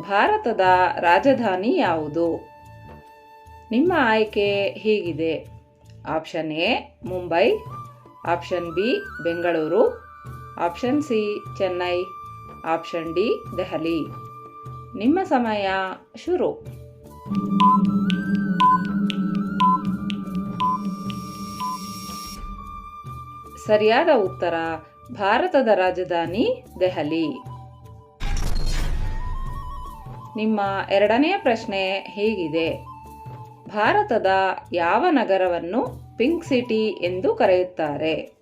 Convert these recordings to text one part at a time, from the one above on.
ಭಾರತದ ರಾಜಧಾನಿ ಯಾವುದು? ನಿಮ್ಮ ಆಯ್ಕೆ ಹೀಗಿದೆ. Option A, Mumbai. Option B, Bengaluru. Option C, Chennai. Option D, Delhi. ನಿಮ್ಮ ಸಮಯ ಶುರು. ಸರಿಯಾದ ಉತ್ತರ, ಭಾರತದ ರಾಜಧಾನಿ ದೆಹಲಿ. ನಿಮ್ಮ ಎರಡನೇ ಪ್ರಶ್ನೆ ಹೀಗಿದೆ. ಭಾರತದ ಯಾವ ನಗರವನ್ನು ಪಿಂಕ್ ಸಿಟಿ ಎಂದು ಕರೆಯುತ್ತಾರೆ?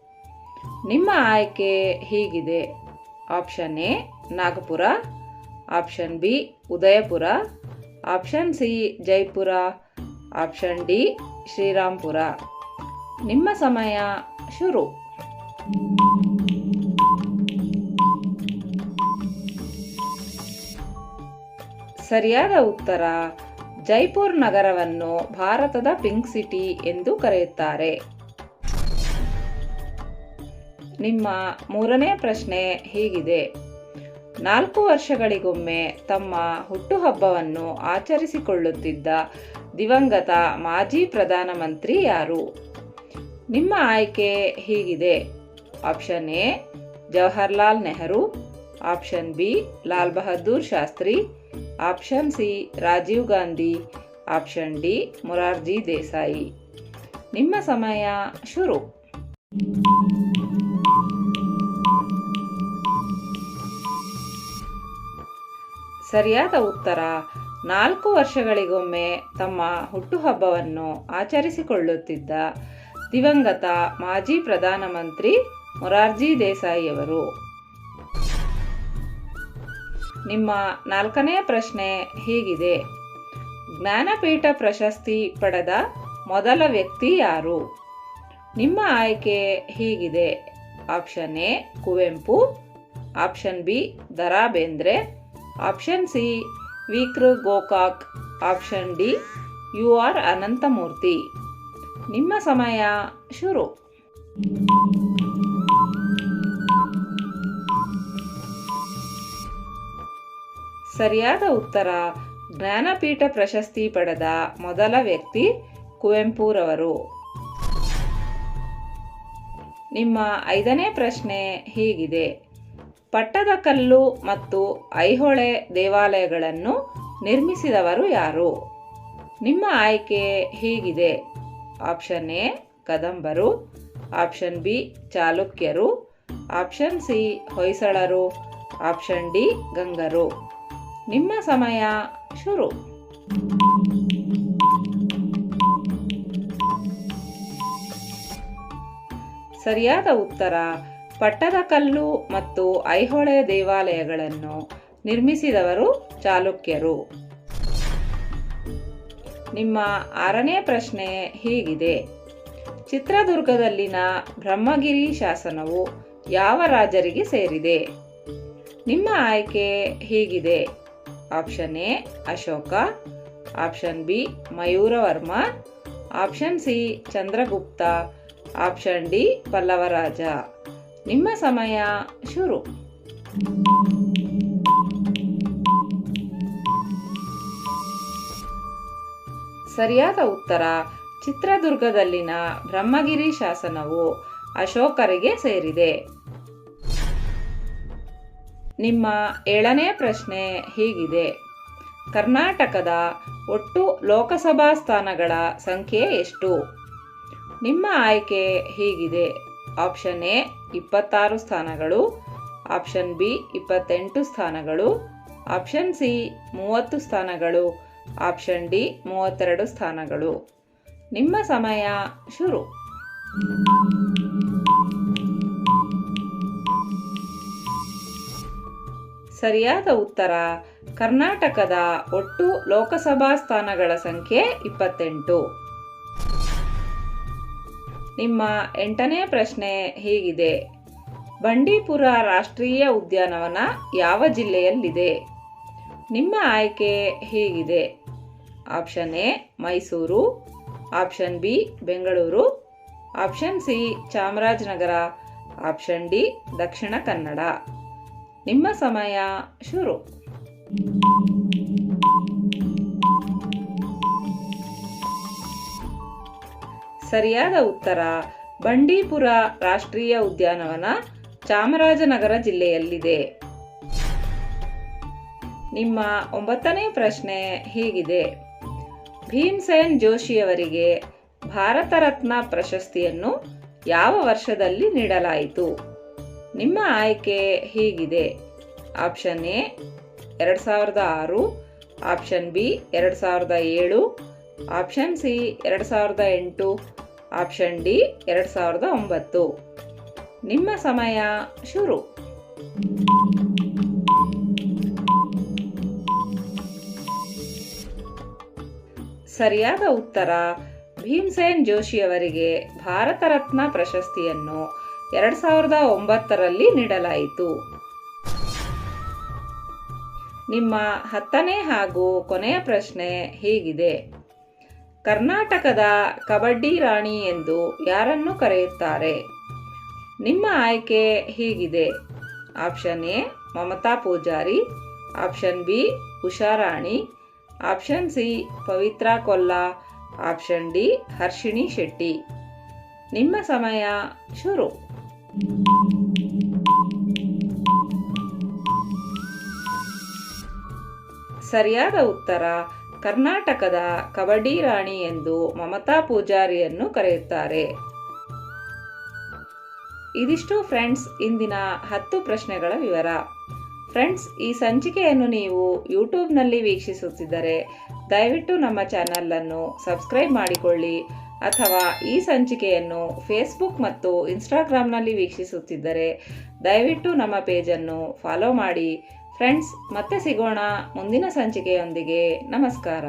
ನಿಮ್ಮ ಆಯ್ಕೆ ಹೀಗಿದೆ. Option A, Nagpur. Option B, Udaipur. Option C, Jaipur. Option D Shrirampur ನಿಮ್ಮ ಸಮಯ ಶುರು. ಸರಿಯಾದ ಉತ್ತರ ಜೈಪುರ್ ನಗರವನ್ನು ಭಾರತದ ಪಿಂಕ್ ಸಿಟಿ ಎಂದು ಕರೆಯುತ್ತಾರೆ. ನಿಮ್ಮ ಮೂರನೇ ಪ್ರಶ್ನೆ ಹೀಗಿದೆ. ನಾಲ್ಕು ವರ್ಷಗಳಿಗೊಮ್ಮೆ ತಮ್ಮ ಹುಟ್ಟುಹಬ್ಬವನ್ನು ಆಚರಿಸಿಕೊಳ್ಳುತ್ತಿದ್ದ ದಿವಂಗತ ಮಾಜಿ ಪ್ರಧಾನಮಂತ್ರಿ ಯಾರು? ನಿಮ್ಮ ಆಯ್ಕೆ ಹೀಗಿದೆ. Option A, Jawaharlal Nehru. Option B, Lal Bahadur Shastri. Option C, Rajiv Gandhi. Option D, Morarji Desai. ನಿಮ್ಮ ಸಮಯ ಶುರು. ಸರಿಯಾದ ಉತ್ತರ. ನಾಲ್ಕು ವರ್ಷಗಳಿಗೊಮ್ಮೆ ತಮ್ಮ ಹುಟ್ಟುಹಬ್ಬವನ್ನು ಆಚರಿಸಿಕೊಳ್ಳುತ್ತಿದ್ದ ದಿವಂಗತ ಮಾಜಿ ಪ್ರಧಾನಮಂತ್ರಿ ಮೊರಾರ್ಜಿ ದೇಸಾಯಿಯವರು. ನಿಮ್ಮ ನಾಲ್ಕನೇ ಪ್ರಶ್ನೆ ಹೀಗಿದೆ. ಜ್ಞಾನಪೀಠ ಪ್ರಶಸ್ತಿ ಪಡೆದ ಮೊದಲ ವ್ಯಕ್ತಿ ಯಾರು? ನಿಮ್ಮ ಆಯ್ಕೆ ಹೀಗಿದೆ. Option A, Kuvempu. Option B Dara Bendre option C, Vi Kru Gokak. Option D, U R Ananthamurthy. ನಿಮ್ಮ ಸಮಯ ಶುರು. ಸರಿಯಾದ ಉತ್ತರ. ಜ್ಞಾನಪೀಠ ಪ್ರಶಸ್ತಿ ಪಡೆದ ಮೊದಲ ವ್ಯಕ್ತಿ ಕುವೆಂಪುರವರು. ನಿಮ್ಮ ಐದನೇ ಪ್ರಶ್ನೆ ಹೀಗಿದೆ. ಪಟ್ಟದಕಲ್ಲು ಮತ್ತು ಐಹೊಳೆ ದೇವಾಲಯಗಳನ್ನು ನಿರ್ಮಿಸಿದವರು ಯಾರು? ನಿಮ್ಮ ಆಯ್ಕೆ ಹೀಗಿದೆ. ಆಪ್ಷನ್ ಎ, ಕದಂಬರು. ಆಪ್ಷನ್ ಬಿ, ಚಾಲುಕ್ಯರು. ಆಪ್ಷನ್ ಸಿ, ಹೊಯ್ಸಳರು. ಆಪ್ಷನ್ ಡಿ, ಗಂಗರು. ನಿಮ್ಮ ಸಮಯ ಶುರು. ಸರಿಯಾದ ಉತ್ತರ ಪಟ್ಟದಕಲ್ಲು ಮತ್ತು ಐಹೊಳೆ ದೇವಾಲಯಗಳನ್ನು ನಿರ್ಮಿಸಿದವರು ಚಾಲುಕ್ಯರು. ನಿಮ್ಮ ಆರನೇ ಪ್ರಶ್ನೆ ಹೀಗಿದೆ. ಚಿತ್ರದುರ್ಗದಲ್ಲಿನ ಬ್ರಹ್ಮಗಿರಿ ಶಾಸನವು ಯಾವ ರಾಜರಿಗೆ ಸೇರಿದೆ? ನಿಮ್ಮ ಆಯ್ಕೆ ಹೀಗಿದೆ. Option A Ashoka option B Mayuravarma option C Chandragupta option D Pallavaraja ನಿಮ್ಮ ಸಮಯ ಶುರು. ಸರಿಯಾದ ಉತ್ತರ, ಚಿತ್ರದುರ್ಗದಲ್ಲಿನ ಬ್ರಹ್ಮಗಿರಿ ಶಾಸನವು ಅಶೋಕರಿಗೆ ಸೇರಿದೆ. ನಿಮ್ಮ ಏಳನೇ ಪ್ರಶ್ನೆ ಹೀಗಿದೆ. ಕರ್ನಾಟಕದ ಒಟ್ಟು ಲೋಕಸಭಾ ಸ್ಥಾನಗಳ ಸಂಖ್ಯೆ ಎಷ್ಟು? ನಿಮ್ಮ ಆಯ್ಕೆ ಹೀಗಿದೆ. ಆಪ್ಷನ್ ಎ, ಇಪ್ಪತ್ತಾರು ಸ್ಥಾನಗಳು. ಆಪ್ಷನ್ ಬಿ, ಇಪ್ಪತ್ತೆಂಟು ಸ್ಥಾನಗಳು. ಆಪ್ಷನ್ ಸಿ, ಮೂವತ್ತು ಸ್ಥಾನಗಳು. ಆಪ್ಷನ್ ಡಿ, ಮೂವತ್ತೆರಡು ಸ್ಥಾನಗಳು. ನಿಮ್ಮ ಸಮಯ ಶುರು. ಸರಿಯಾದ ಉತ್ತರ, ಕರ್ನಾಟಕದ ಒಟ್ಟು ಲೋಕಸಭಾ ಸ್ಥಾನಗಳ ಸಂಖ್ಯೆ ಇಪ್ಪತ್ತೆಂಟು. ನಿಮ್ಮ ಎಂಟನೇ ಪ್ರಶ್ನೆ ಹೀಗಿದೆ. ಬಂಡೀಪುರ ರಾಷ್ಟ್ರೀಯ ಉದ್ಯಾನವನ ಯಾವ ಜಿಲ್ಲೆಯಲ್ಲಿದೆ? ನಿಮ್ಮ ಆಯ್ಕೆ ಹೀಗಿದೆ. Option A, Mysuru. Option B, Bengaluru. Option C, Chamarajanagar. Option D, Dakshina Kannada. ನಿಮ್ಮ ಸಮಯ ಶುರು. ಸರಿಯಾದ ಉತ್ತರ, ಬಂಡೀಪುರ ರಾಷ್ಟ್ರೀಯ ಉದ್ಯಾನವನ ಚಾಮರಾಜನಗರ ಜಿಲ್ಲೆಯಲ್ಲಿದೆ. ನಿಮ್ಮ ಒಂಬತ್ತನೇ ಪ್ರಶ್ನೆ ಹೀಗಿದೆ. ಭೀಮ್ಸೇನ್ ಜೋಶಿಯವರಿಗೆ ಭಾರತ ರತ್ನ ಪ್ರಶಸ್ತಿಯನ್ನು ಯಾವ ವರ್ಷದಲ್ಲಿ ನೀಡಲಾಯಿತು? ನಿಮ್ಮ ಆಯ್ಕೆ ಹೀಗಿದೆ. ಆಪ್ಷನ್ ಎ, ಎರಡು ಸಾವಿರದ ಆರು. ಆಪ್ಷನ್ ಬಿ, ಎರಡು ಸಾವಿರದ ಏಳು. ಆಪ್ಷನ್ ಸಿ, ಎರಡು ಸಾವಿರದ ಎಂಟು. ಆಪ್ಷನ್ ಡಿ, ಎರಡು ಸಾವಿರದ ಒಂಬತ್ತು. ನಿಮ್ಮ ಸಮಯ ಶುರು. ಸರಿಯಾದ ಉತ್ತರ ಭೀಮ್ಸೇನ್ ಜೋಶಿಯವರಿಗೆ ಭಾರತ ರತ್ನ ಪ್ರಶಸ್ತಿಯನ್ನು ಎರಡು ಸಾವಿರದ ಒಂಬತ್ತರಲ್ಲಿ ನೀಡಲಾಯಿತು. ನಿಮ್ಮ ಹತ್ತನೇ ಹಾಗೂ ಕೊನೆಯ ಪ್ರಶ್ನೆ ಹೀಗಿದೆ. ಕರ್ನಾಟಕದ ಕಬಡ್ಡಿ ರಾಣಿ ಎಂದು ಯಾರನ್ನು ಕರೆಯುತ್ತಾರೆ? ನಿಮ್ಮ ಆಯ್ಕೆ ಹೀಗಿದೆ. Option A, Mamatha Poojari. Option B Usharani option C, Pavithra Kolla. Option D, Harshini Shetty. ನಿಮ್ಮ ಸಮಯ ಶುರು. ಸರಿಯಾದ ಉತ್ತರ, ಕರ್ನಾಟಕದ ಕಬಡ್ಡಿ ರಾಣಿ ಎಂದು ಮಮತಾ ಪೂಜಾರಿಯನ್ನು ಕರೆಯುತ್ತಾರೆ. ಇದಿಷ್ಟು ಫ್ರೆಂಡ್ಸ್, ಇಂದಿನ ಹತ್ತು ಪ್ರಶ್ನೆಗಳ ವಿವರ. ಫ್ರೆಂಡ್ಸ್, ಈ ಸಂಚಿಕೆಯನ್ನು ನೀವು ಯೂಟ್ಯೂಬ್ನಲ್ಲಿ ವೀಕ್ಷಿಸುತ್ತಿದ್ದರೆ ದಯವಿಟ್ಟು ನಮ್ಮ ಚಾನಲನ್ನು ಸಬ್ಸ್ಕ್ರೈಬ್ ಮಾಡಿಕೊಳ್ಳಿ. ಅಥವಾ ಈ ಸಂಚಿಕೆಯನ್ನು ಫೇಸ್ಬುಕ್ ಮತ್ತು ಇನ್ಸ್ಟಾಗ್ರಾಮ್ನಲ್ಲಿ ವೀಕ್ಷಿಸುತ್ತಿದ್ದರೆ, ದಯವಿಟ್ಟು ನಮ್ಮ ಪೇಜನ್ನು ಫಾಲೋ ಮಾಡಿ. ಫ್ರೆಂಡ್ಸ್ ಮತ್ತೆ ಸಿಗೋಣ ಮುಂದಿನ ಸಂಚಿಕೆಯೊಂದಿಗೆ. ನಮಸ್ಕಾರ.